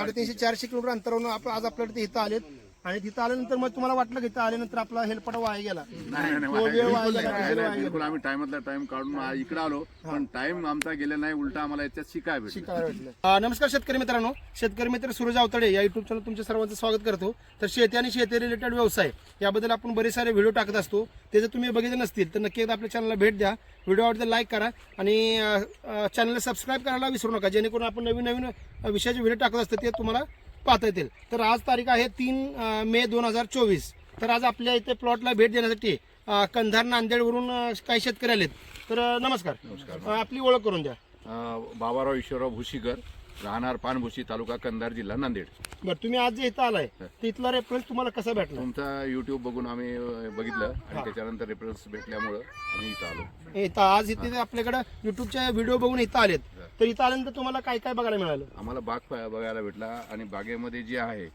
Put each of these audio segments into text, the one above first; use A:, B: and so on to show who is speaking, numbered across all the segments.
A: साडेतीनशे चारशे किलोमीटर अंतरावरून आपण आज आपल्याकडे ते इथं आलेत. आणि तिथं आल्यानंतर मग तुम्हाला वाटलं की इथं आल्यानंतर आपला हेलपाटा वाया गेला.
B: नाही नाही,
A: तो वेळ वाया
B: बिलकुल
A: गेला,
B: नाही,
A: वेळ
B: नाही,
A: वाया गेला.
B: बिलकुल आम्ही टाइमातला टाइम काढून आ- इकडे आलो पण टाइम आमचा गेला नाही उलटा आम्हाला याच्यात शिकाय भेटलं.
A: शिकायला भेटलं. अ, नमस्कार शेतकरी मित्रांनो. शेतकरी मित्र सूरज आवतडे या युट्यूब चॅनल तुमच्या सर्वांचं स्वागत करतो. तर शेती आणि शेती रिलेटेड व्यवसाय याबद्दल आपण बरेच सारे व्हिडिओ टाकत असतो. ते जर तुम्ही बघितले नसतील तर नक्की एकदा आपल्या चॅनलला भेट द्या. व्हिडिओ आवडते लाईक करा. आणि चॅनलला सबस्क्राईब करायला विसरू नका. जेणेकरून आपण नवीन नवीन अ, विषयाचे व्हिडिओ टाकत असतो ते तुम्हाला पाहता येतील. तर आज तारीख आहे तीन मे दोन हजार चोवीस. तर आज आपल्या इथे प्लॉटला भेट देण्यासाठी कंधार नांदेडवरून काही शेतकरी आलेत. तर नमस्कार. अ, आपली ओळख करून द्या.
B: बाबाराव ईश्वरराव भुशीकर राहणार पानभुशी तालुका कंधार जिल्हा नांदेड.
A: बरं तुम्ही आज जे इथं आलाय तिथला रेफरन्स तुम्हाला कसा भेटला?
B: तुमचा युट्यूब बघून आम्ही बघितलं आणि त्याच्यानंतर रेफरन्स भेटल्यामुळं आम्ही इथं आलो.
A: इथं आज इथे आपल्याकडे युट्यूबच्या व्हिडिओ बघून इथं आलेत. तर इथं आल्यानंतर तुम्हाला काय काय बघायला मिळालं?
B: आम्हाला बाग प- बघायला भेटला आणि बागेमध्ये जे आहे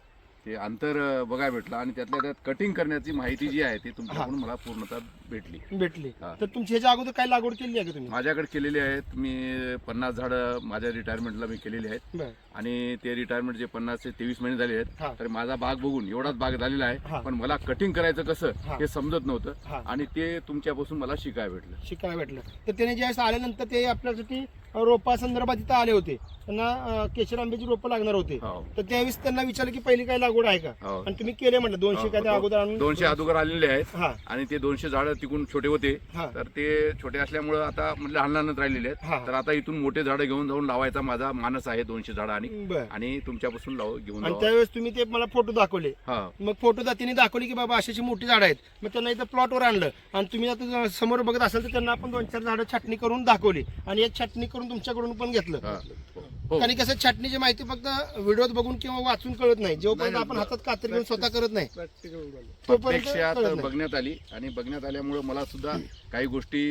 B: ते अंतर बघायला भेटलं आणि त्यातल्या त्यात कटिंग करण्याची माहिती जी आहे ती तुमच्याकडून मला पूर्णतः भेटली.
A: भेटली.
B: हा.
A: तर तुमची ह्याच्या अगोदर काय लागवड केली आहे का तुम्ही?
B: माझ्याकडे केलेली आहेत मी पन्नास झाडं माझ्या रिटायरमेंटला मी केलेली आहेत.
A: बरं.
B: आणि ते रिटायरमेंट जे पन्नास ते तेवीस महिने झाले
A: हा.
B: आहेत तर माझा बाग बघून एवढाच बाग झालेला
A: हा.
B: आहे पण मला कटिंग करायचं
A: हा.
B: कसं हे. समजत
A: हा.
B: नव्हतं आणि ते तुमच्यापासून मला शिकायला भेटलं.
A: शिकायला भेटलं. तर त्याने ज्यावेळेस आल्यानंतर ते आपल्यासाठी रोपा संदर्भात इथं आले होते. त्यांना अं, केशर आंब्याची रोपं लागणार होते.
B: हो.
A: तर त्यावेळेस त्यांना विचारलं की पहिली काय लागवड आहे का?
B: हो.
A: आणि तुम्ही केले म्हटलं दोनशे काय ते अगोदर आणून
B: दोनशे अगोदर आलेले आहेत.
A: हा.
B: आणि ते दोनशे झाडं तिकून छोटे होते.
A: हा.
B: तर ते छोटे असल्यामुळं आता म्हणजे लहान लहानच राहिलेले
A: हा.
B: आहेत तर आता इथून मोठे झाडं घेऊन जाऊन लावायचा माझा मानस आहे दोनशे झाडं आणि
A: बर.
B: आणि तुमच्यापासून लाव घेऊन
A: आणि त्यावेळेस तुम्ही ते मला फोटो दाखवले.
B: हा.
A: मग फोटो दातीने दाखवले की बाबा अशी अशी मोठी झाडं आहेत. मग त्यांना इथं प्लॉटवर आणलं. आणि तुम्ही आता समोर बघत असाल तर त्यांना आपण दोन चार झाडं छाटणी करून दाखवली. आणि एक छाटणी करून तुमच्याकडून पण घेतलं.
B: हा. हो.
A: आणि कसं छाटणीची माहिती फक्त व्हिडिओत बघून किंवा वाचून कळत नाही. जोपर्यंत
B: नाही,
A: आपण हातात कात्री घेऊन स्वतः करत नाही तोपर्यंत
B: प्रत्यक्षात
A: कळत नाही.
B: बघण्यात आली आणि बघण्यात आल्यामुळे मला सुद्धा काही गोष्टी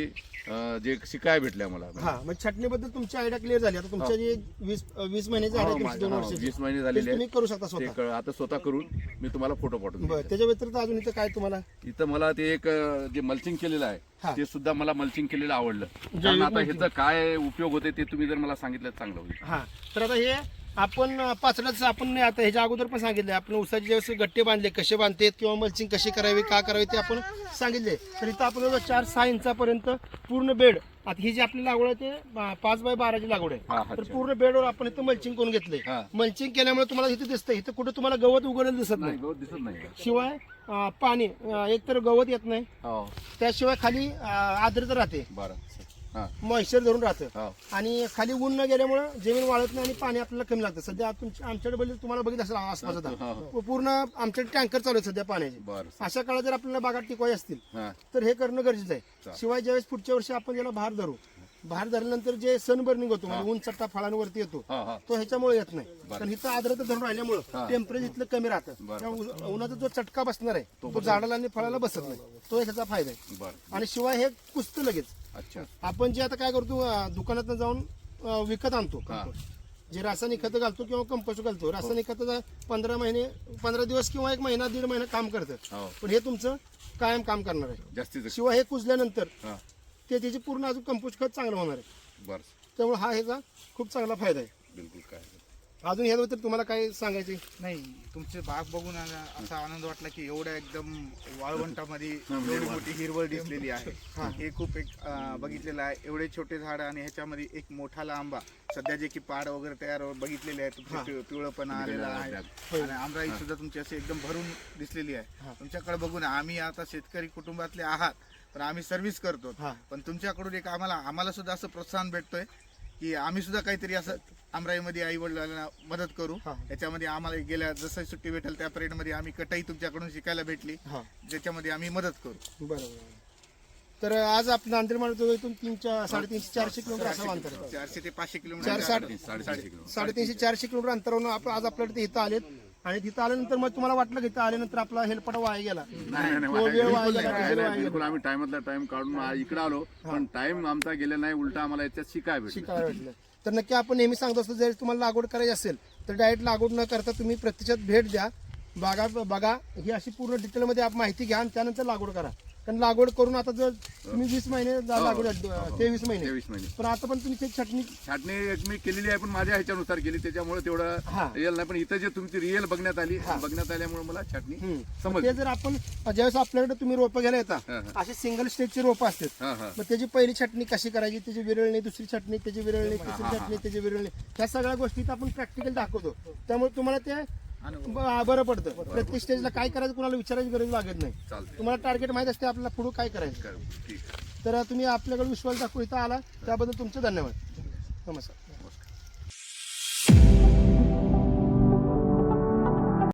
B: अं, जे शिकाय भेटल्या मला.
A: हा मग छाटणीबद्दल तुमची आयडिया क्लिअर झाली. आता तुमच्या जे वीस वीस महिने झाले
B: हो,
A: तुमची
B: माझं-
A: दोन
B: हो,
A: वर्षाची
B: वीस महिने
A: तेच
B: झालेले
A: तुम्ही
B: आहेत.
A: करू शकता
B: ते
A: स्वतः.
B: क- आता स्वतः करून मी तुम्हाला फोटो पाठवून
A: बरं. त्याच्या व्यतिरिक्त अजून इथं काय तुम्हाला?
B: इथं मला ते एक अं, जे मल्चिंग केलेलं
A: हा.
B: आहे ते सुद्धा मला मल्चिंग केलेलं आवडलं. कारण आता. ह्याचं काय उपयोग होते ते तुम्ही जर मला सांगितलं तर चांगलं होईल.
A: हा. तर आता हे आपण पाचलाच आपण नाही आता ह्याच्या अगोदर पण सांगितले. आपण उसाचे ज्यावेळेस गट्टे बांधले कसे बांधतात किंवा मल्चिंग कशी करावी का करावी ते आपण सांगितले. तर इथं जवळ चार सहा इंचापर्यंत पूर्ण बेड आता ही जी आपली लागवड आहे ते पाच बाय बाराची लागवड
B: हा,
A: आहे तर
B: अच्छा.
A: पूर्ण बेडवर आपण इथं मल्चिंग करून घेतलंय.
B: हा.
A: मल्चिंग केल्यामुळे तुम्हाला इथं दिसतं इथं कुठं तुम्हाला गवत उगवलेलं दिसत
B: नाही.
A: नाही
B: गवत दिसत नाही.
A: शिवाय अं, पाणी अं, एकतर गवत येत नाही.
B: हो.
A: त्याशिवाय खाली अं, आर्द्रता राहते.
B: बरं.
A: मॉइश्चर धरून राहतं.
B: हो.
A: आणि खाली ऊन न गेल्यामुळं जमीन वाळत नाही आणि पाणी आपल्याला कमी लागतं. सध्या तुमच्या आमच्याकडे बघितलं तुम्हाला बघित असेल आसपास
B: हा, हा.
A: पूर्ण आमच्याकडे टँकर चालू आहेत सध्या पाण्याचे. अशा काळात जर आपल्याला बागात टिकवायचे असतील तर हे करणं गरजेचं आहे. शिवाय ज्यावेळेस पुढच्या वर्षी आपण याला भार धरू भार धरल्यानंतर जे सन बर्निंग होतो म्हणजे ऊन चट्टा फळांवरती येतो
B: हा हा.
A: तो ह्याच्यामुळे येत नाही. कारण इथं आर्द्रता धरून राहिल्यामुळं. टेम्परेचर इथलं कमी राहतं. त्यामुळे उ- उन्हाचा जो चटका बसणार आहे तो झाडाला आणि फळाला बसत नाही. तो ह्याचा फायदा आहे.
B: बरं.
A: आणि शिवाय हे कुसतं लगेच.
B: अच्छा.
A: आपण जे आता काय करतो दुकानात जाऊन अं, विकत आणतो.
B: हा.
A: जे रासायनिक खतं घालतो किंवा कंपोस्ट घालतो रासायनिक खतं पंधरा महिने पंधरा दिवस किंवा एक महिना दीड महिना काम करतं
B: हो.
A: पण हे तुमचं कायम काम करणार आहे. शिवाय हे कुजल्यानंतर
B: हा.
A: ते त्याचे पूर्ण अजून कंपोस्ट खत चांगलं होणार आहे.
B: बरं.
A: त्यामुळे हा ह्याचा खूप चांगला फायदा आहे.
B: बिलकुल काय
A: अजून ह्याबद्दल तुम्हाला काय सांगायचे?
C: नाही तुमचे बाग बघून आला- असा आनंद वाटला की एवढ्या एकदम वाळवंटामध्ये एवढी मोठी हिरवळ दिसलेली आहे. हे. खूप एक अं, बघितलेलं आहे. एवढे छोटे झाड आणि ह्याच्यामध्ये एक मोठा आंबा सध्या जे की पाड वगैरे तयार बघितलेले आहे तुमचे पिव- पिवळपणा आलेला आहे. आणि आमराई सुद्धा तुमची अशी एकदम भरून दिसलेली आहे. तुमच्याकडे बघून आम्ही आता शेतकरी कुटुंबातले आहात. पण आम्ही सर्व्हिस करतो.
A: हा.
C: पण तुमच्याकडून एक आम्हाला आम्हाला सुद्धा असं प्रोत्साहन भेटतोय की आम्ही सुद्धा काहीतरी असं आमराईमध्ये आई वडिलांना मदत करू. याच्यामध्ये आम्हाला गेल्या जसं सुट्टी भेटेल त्या पिरियडमध्ये आम्ही कटाई तुमच्याकडून शिकायला भेटली.
A: हा.
C: ज्याच्यामध्ये आम्ही मदत करू.
A: बरोबर तर आज आपण नांदेड मार्ग इथून तीन चार साडेतीनशे चारशे किलोमीटर असं अंतर आहे.
C: चारशे ते पाचशे किलोमीटर
B: साडेतीनशे
A: चारशे किलोमीटर अंतरावरून आपण आज आपल्याकडे इथं आलेत. आणि तिथं आल्यानंतर मग तुम्हाला वाटलं की इथं आल्यानंतर आपला हेलपाटा वाया गेला.
B: नाही नाही,
A: तो
B: नाही,
A: वेळ वाया
B: बिलकुल
A: गेला,
B: नाही,
A: तो वेळ
B: नाही,
A: वाया
B: बिलकुल आम्ही टाइमातला टाइम काढून आ- इकडे आलो पण टाइम आमचा गेला नाही उलटा आम्हाला याच्यात शिकाय भेटलं.
A: शिकायला भेटलं. तर नक्की आपण नेहमी सांगत असतो जर तुम्हाला लागवड करायची असेल तर डायरेक्ट लागवड न करता तुम्ही प्रत्यक्षात भेट द्या. बागा बघा ही अशी पूर्ण डिटेलमध्ये आप माहिती घ्या आणि त्यानंतर लागवड करा. कारण लागवड करून आता जर तुम्ही वीस महिने जा-
B: हो,
A: लागवड
B: हो, हो.
A: तेवीस महिने.
B: तेवीस महिने.
A: पण आता पण तुम्ही ते छटणी
B: छाटणी एक मी केलेली आहे पण माझ्या ह्याच्यानुसार केली त्याच्यामुळे
A: हा.
B: तेवढं रिअल नाही. पण इथं जे तुमची रिअल बघण्यात आली
A: हा.
B: बघण्यात आल्यामुळे मला छाटणी
A: हम्म.
B: समजली.
A: ते जर आपण ज्यावेळेस आपल्याकडे तुम्ही रोपं घ्यायला येता
B: हा, हा.
A: असे सिंगल स्टेजची रोपं असतात.
B: हा हा.
A: मग त्याची पहिली छटणी कशी करायची? त्याची विरळणी दुसरी छटणी त्याची विरळणी तिसरी छटणी त्याची विरळणी ह्या सगळ्या गोष्टी आपण प्रॅक्टिकल दाखवतो. त्यामुळे तुम्हाला ते ब- बरं पडतं. प्रत्येक स्टेजला काय करायचं कुणाला विचारायची गरज लागत नाही. तुम्हाला टार्गेट माहीत असते आपल्याला पुढे काय करायचं.
B: कर- ठीक आहे.
A: तर तुम्ही आपल्याकडे विश्वास दाखवू इथं आला. त्याबद्दल तुमचे धन्यवाद. नमस्कार.